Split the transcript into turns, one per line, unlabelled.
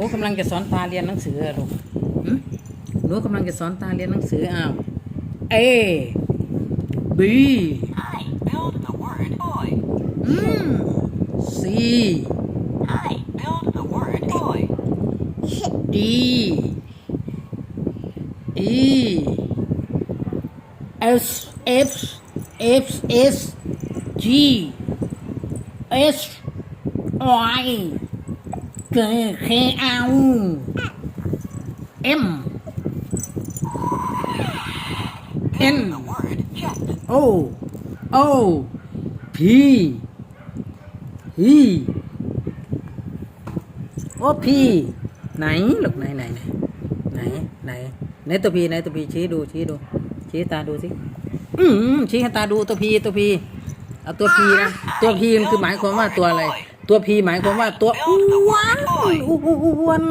นูกำลังจะสอนตาเรียนหนังสืออะลูกหึหนูกำลังจะสอนตาเรียนหนังสืออ้าว A B
I build the word boy.
อืม C
I build the word boy.
D E S F F S G S Y K K L M N
The word jet.
O P P โอพีไหนลูกไหนไหนไหนไหนไหนไหนตัวพีไหนตัวพีชี้ดูชี้ดู ชี้ตาดูสิอืมชี้ให้ตาดูตัวพีตัวพีเอาตัวพีนะตัวพีมันคือหมายความว่าตัวอะไร ตัวพีหมายความว่าตัวอ้วนอ้วน